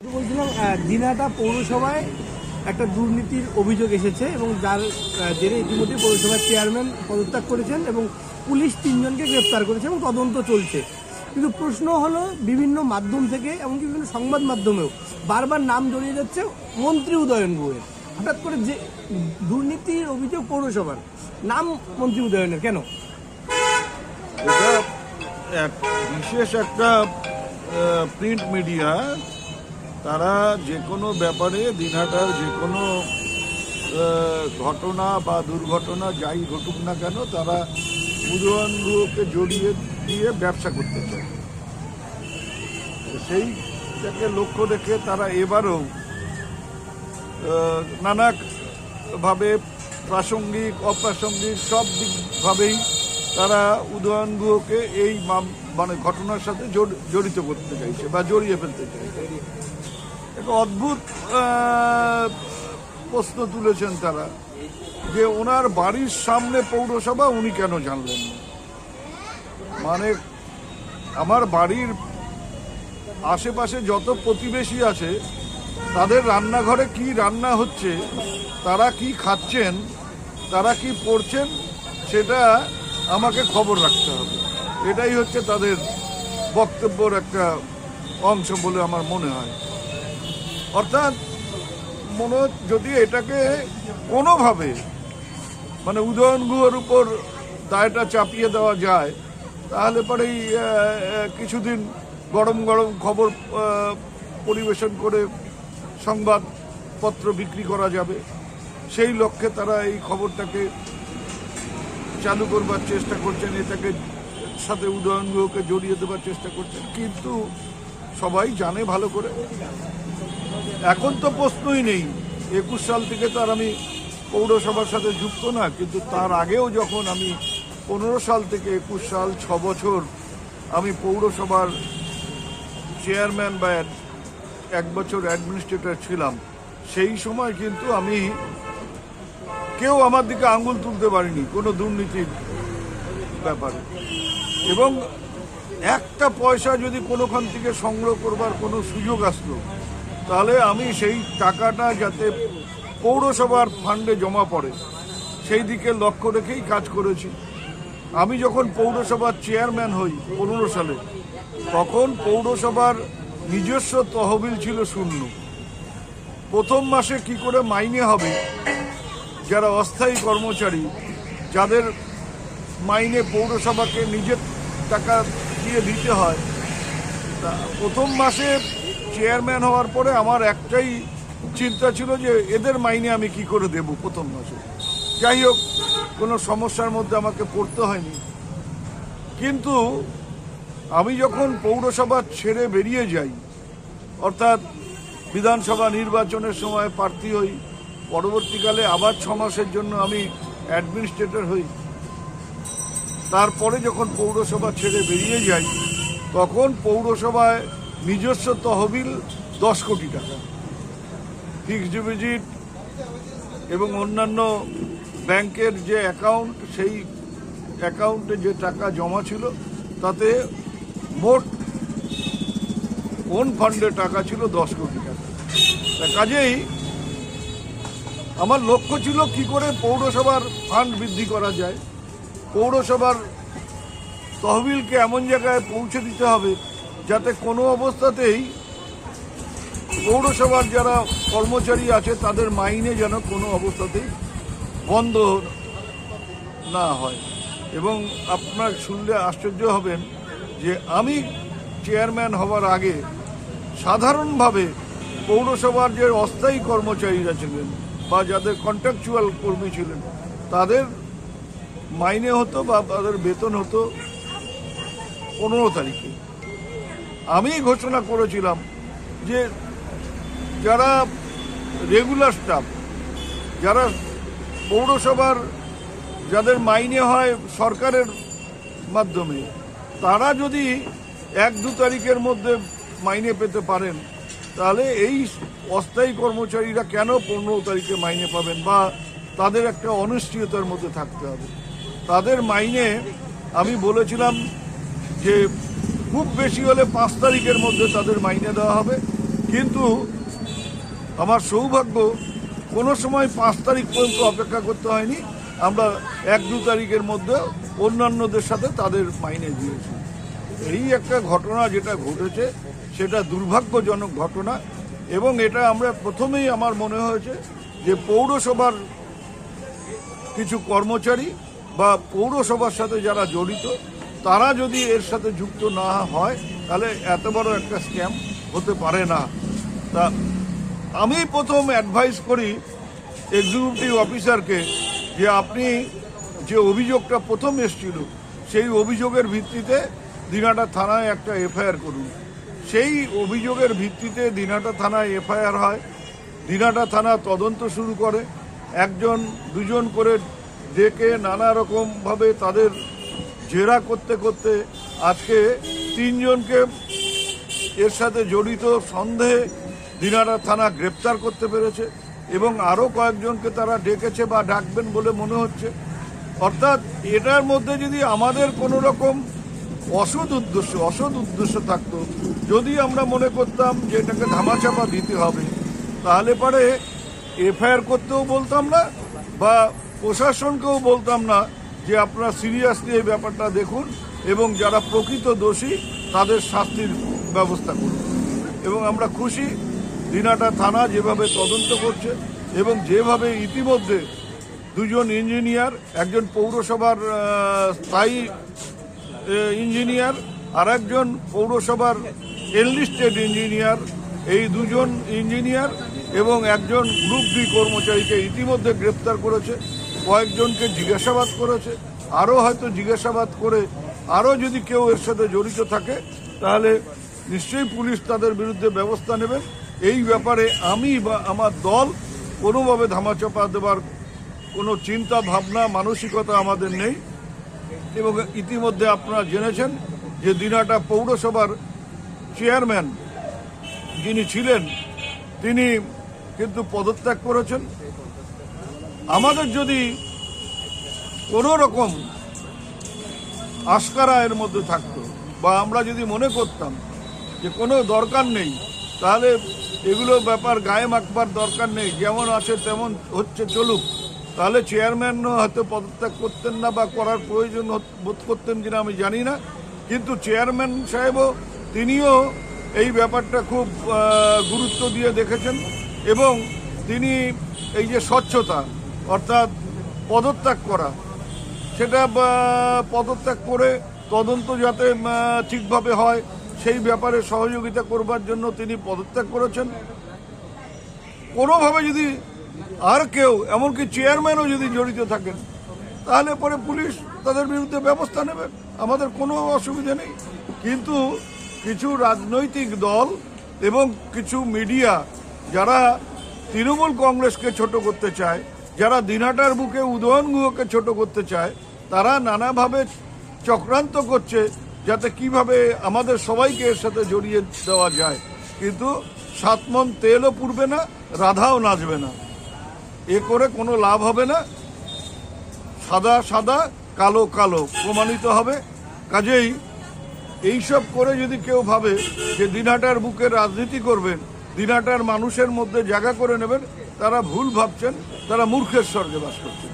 বলছিলাম আহ, দিনহাটা পৌরসভায় একটা দুর্নীতির অভিযোগ এসেছে এবং যার জেরে ইতিমধ্যে পৌরসভার চেয়ারম্যান পদত্যাগ করেছেন এবং পুলিশ তিনজনকে গ্রেপ্তার করেছে এবং তদন্ত চলছে। কিন্তু প্রশ্ন হলো বিভিন্ন মাধ্যম থেকে এমনকি বিভিন্ন সংবাদ মাধ্যমেও বারবার নাম জড়িয়ে যাচ্ছে মন্ত্রী উদয়ন গুহের হঠাৎ করে যে দুর্নীতির অভিযোগ পৌরসভার নাম মন্ত্রী উদয়নের কেন? বিশেষ একটা প্রিন্ট মিডিয়া তারা যে কোনো ব্যাপারে দিনহাটার যে কোনো ঘটনা বা দুর্ঘটনা যাই ঘটুক না কেন, তারা উদয়নগুলোকে জড়িয়ে দিয়ে ব্যবসা করতে চায়। সেইটাকে লক্ষ্য রেখে তারা এবারও নানাভাবে প্রাসঙ্গিক, অপ্রাসঙ্গিক সব দিকভাবেই তারা উদয়ন গুহকে এই মানে ঘটনার সাথে জড়- জড়িত করতে চাইছে বা জড়িয়ে ফেলতে চাইছে। একটা অদ্ভুত প্রশ্ন তুলেছেন তারা যে ওনার বাড়ির সামনে পৌরসভা উনি কেন জানলেন না? মানে আমার বাড়ির আশেপাশে যত প্রতিবেশী আছে, তাদের রান্নাঘরে কি রান্না হচ্ছে, তারা কি খাচ্ছেন, তারা কি পড়ছেন, সেটা আমাকে খবর রাখতে হবে। এটাই হচ্ছে তাদের বক্তব্যর একটা অংশ বলে আমার মনে হয়। অর্থাৎ মনে যদি এটাকে কোনোভাবে মানে উদয়ন গুহর উপর দায়টা চাপিয়ে দেওয়া যায় তাহলে আহ, কিছুদিন গরম গরম খবর পরিবেশন করে সংবাদপত্র বিক্রি করা যাবে। সেই লক্ষ্যে তারা এই খবরটাকে চালু করবার চেষ্টা করছেন এটাকে সাথে উদয়ন গুহকে জড়িয়ে দেবার চেষ্টা করছেন। কিন্তু সবাই জানে ভালো করে। এখন তো প্রশ্নই নেই। একুশ সাল থেকে তো আর আমি পৌরসভার সাথে যুক্ত না, কিন্তু তার আগেও যখন আমি পনেরো সাল থেকে একুশ সাল ছ বছর আমি পৌরসভার চেয়ারম্যান বা এক- বছর অ্যাডমিনিস্ট্রেটর ছিলাম, সেই সময় কিন্তু আমি কেউ আমার দিকে আঙ্গুল তুলতে পারিনি, কোনো দুর্নীতির ব্যাপারে। এবং একটা পয়সা যদি কোনোখান থেকে সংগ্রহ করবার কোনো সুযোগ আসলো তাহলে আমি সেই টাকাটা যাতে পৌরসভার ফান্ডে জমা পড়ে, সেই দিকে লক্ষ্য রেখেই কাজ করেছি। আমি যখন পৌরসভার চেয়ারম্যান হই পনেরো সালে, তখন পৌরসভার নিজস্ব তহবিল ছিল শূন্য। প্রথম মাসে কি করে মাইনে হবে, যারা অস্থায়ী কর্মচারী, যাদের মাইনে পৌরসভাকে নিজের টাকা দিয়ে দিতে হয়, তা প্রথম মাসে চেয়ারম্যান হওয়ার পরে আমার একটাই চিন্তা ছিল যে এদের মাইনে আমি কি করে দেব প্রথম মাসে। যাই হোক, কোনো সমস্যার মধ্যে আমাকে পড়তে হয়নি। কিন্তু আমি যখন পৌরসভা ছেড়ে বেরিয়ে যাই, অর্থাৎ বিধানসভা নির্বাচনের সময় প্রার্থী হই, পরবর্তীকালে আবার ছ মাসের জন্য আমি অ্যাডমিনিস্ট্রেটর হই। তারপরে যখন পৌরসভা ছেড়ে বেরিয়ে যাই, তখন পৌরসভায় নিজস্ব তহবিল দশ কোটি টাকা। ফিক্সড ডিপোজিট এবং অন্যান্য ব্যাংকের যে অ্যাকাউন্ট, সেই অ্যাকাউন্টে যে টাকা জমা ছিল, তাতে মোট কোন ফান্ডে টাকা ছিল দশ কোটি টাকা। কাজেই আমার লক্ষ্য ছিল কি করে পৌরসভার ফান্ড বৃদ্ধি করা যায়। পৌরসভার তহবিলকে এমন জায়গায় পৌঁছে দিতে হবে যাতে কোনো অবস্থাতেই পৌরসভার যারা কর্মচারী আছে, তাদের মাইনে যেন কোনো অবস্থাতেই বন্ধ না হয়। এবং আপনার শুনলে আশ্চর্য হবেন যে আমি চেয়ারম্যান হওয়ার আগে সাধারণভাবে পৌরসভার যে অস্থায়ী কর্মচারীরা ছিলেন বা যাদের কন্ট্রাকচুয়াল কর্মী ছিলেন, তাদের মাইনে হতো বা তাদের বেতন হতো পনেরো তারিখে। আমি ঘোষণা করেছিলাম যে যারা রেগুলার স্টাফ যারা পৌরসভার যাদের মাইনে হয় সরকারের মাধ্যমে, তারা যদি এক দু তারিখের মধ্যে মাইনে পেতে পারেন, তাহলে এই অস্থায়ী কর্মচারীরা কেন পনেরো তারিখে মাইনে পাবেন বা তাদের একটা অনিশ্চয়তার মধ্যে থাকতে হবে? তাদের মাইনে আমি বলেছিলাম যে খুব বেশি হলে পাঁচ তারিখের মধ্যে তাদের মাইনে দেওয়া হবে। কিন্তু আমার সৌভাগ্য, কোনো সময় পাঁচ তারিখ পর্যন্ত অপেক্ষা করতে হয়নি। আমরা এক দু তারিখের মধ্যে অন্যান্যদের সাথে তাদের মাইনে দিয়েছি। এই একটা ঘটনা যেটা ঘটেছে, সেটা দুর্ভাগ্যজনক ঘটনা এবং এটা আমরা প্রথমেই আমার মনে হয়েছে যে পৌরসভার কিছু কর্মচারী বা পৌরসভার সাথে যারা জড়িত তারা যদি এর সাথে যুক্ত না হয়, তাহলে এত বড় একটা স্ক্যাম হতে পারে না। তা আমি প্রথম অ্যাডভাইস করি এক্সিকিউটিভ অফিসারকে যে আপনি যে অভিযোগটা প্রথম এসেছিল, সেই অভিযোগের ভিত্তিতে দিনাটা থানায় একটা এফআইআর করুন। সেই অভিযোগের ভিত্তিতে দিনাটা থানায় এফআইআর হয়, দিনাটা থানা তদন্ত শুরু করে, একজন, দুজন করে ডেকে নানা রকমভাবে তাদের জেরা করতে করতে আজকে তিনজনকে এর সাথে জড়িত সন্দেহে দিনারা থানা গ্রেপ্তার করতে পেরেছে এবং আরও কয়েকজনকে তারা ডেকেছে বা ডাকবেন বলে মনে হচ্ছে। অর্থাৎ এটার মধ্যে যদি আমাদের কোনো রকম অসৎ উদ্দেশ্য অসৎ উদ্দেশ্য থাকতো, যদি আমরা মনে করতাম যে এটাকে ধামাচাপা দিতে হবে, তাহলে পরে এফআইআর করতেও বলতাম না বা প্রশাসনকেও বলতাম না যে আপনারা সিরিয়াসলি এই ব্যাপারটা দেখুন এবং যারা প্রকৃত দোষী, তাদের শাস্তির ব্যবস্থা করুন। এবং আমরা খুশি, দিনাটা থানা যেভাবে তদন্ত করছে এবং যেভাবে ইতিমধ্যে দুজন ইঞ্জিনিয়ার, একজন পৌরসভার স্থায়ী ইঞ্জিনিয়ার আর একজন পৌরসভার এনলিস্টেড ইঞ্জিনিয়ার। এই দুজন ইঞ্জিনিয়ার এবং একজন গ্রুপ ডি কর্মচারীকে ইতিমধ্যে গ্রেপ্তার করেছে। কয়েকজনকে জিজ্ঞাসাবাদ করেছে, আরও হয়তো জিজ্ঞাসাবাদ করে আরও যদি কেউ এর সাথে জড়িত থাকে, তাহলে নিশ্চয়ই পুলিশ তাদের বিরুদ্ধে ব্যবস্থা নেবে। এই ব্যাপারে আমি বা আমার দল কোনোভাবে ধামাচাপা দেওয়ার কোনো চিন্তা, ভাবনা, মানসিকতা আমাদের নেই। এবং ইতিমধ্যে আপনারা জেনেছেন যে দিনাটা পৌরসভার চেয়ারম্যান যিনি ছিলেন, তিনি কিন্তু পদত্যাগ করেছেন। আমাদের যদি কোনো রকম আস্কারা এর মধ্যে থাকতো, বা আমরা যদি মনে করতাম যে কোনো দরকার নেই, তাহলে এগুলো ব্যাপার গায়ে মাখবার দরকার নেই, যেমন আছে তেমন হচ্ছে চলুক, তাহলে চেয়ারম্যান হয়তো পদত্যাগ করতেন না বা করার প্রয়োজন বোধ করতেন কিনা আমি জানি না, কিন্তু চেয়ারম্যান সাহেবও তিনিও এই ব্যাপারটা খুব গুরুত্ব দিয়ে দেখেছেন এবং তিনি এই যে স্বচ্ছতা অর্থাৎ পদত্যাগ করা। সেটা পদত্যাগ করে তদন্ত যাতে ঠিকভাবে হয়, সেই ব্যাপারে সহযোগিতা করবার জন্য তিনি পদত্যাগ করেছেন। কোনোভাবে যদি আর কেউ, এমনকি চেয়ারম্যানও যদি জড়িত থাকেন, তাহলে পরে পুলিশ তাদের বিরুদ্ধে ব্যবস্থা নেবে। আমাদের কোনো অসুবিধা নেই। কিন্তু কিছু রাজনৈতিক দল এবং কিছু মিডিয়া, যারা তৃণমূল কংগ্রেসকে ছোট করতে চায় যারা দিনহাটার বুকে উদয়ন গুহকে ছোট করতে চায়, তারা নানাভাবে চক্রান্ত করছে যাতে কীভাবে আমাদের সবাইকে এর সাথে জড়িয়ে দেওয়া যায়। কিন্তু সাত মন তেলও পুড়বে না, রাধাও নাচবে না। এ করে কোনো লাভ হবে না। সাদা সাদা, কালো কালো প্রমাণিত হবে। কাজেই এইসব করে যদি কেউ ভাবে যে দিনহাটার বুকে রাজনীতি করবেন দিনহাটার মানুষের মধ্যে জায়গা করে নেবেন তারা ভুল ভাবছেন তারা মূর্খের স্বর্গে বাস করছেন।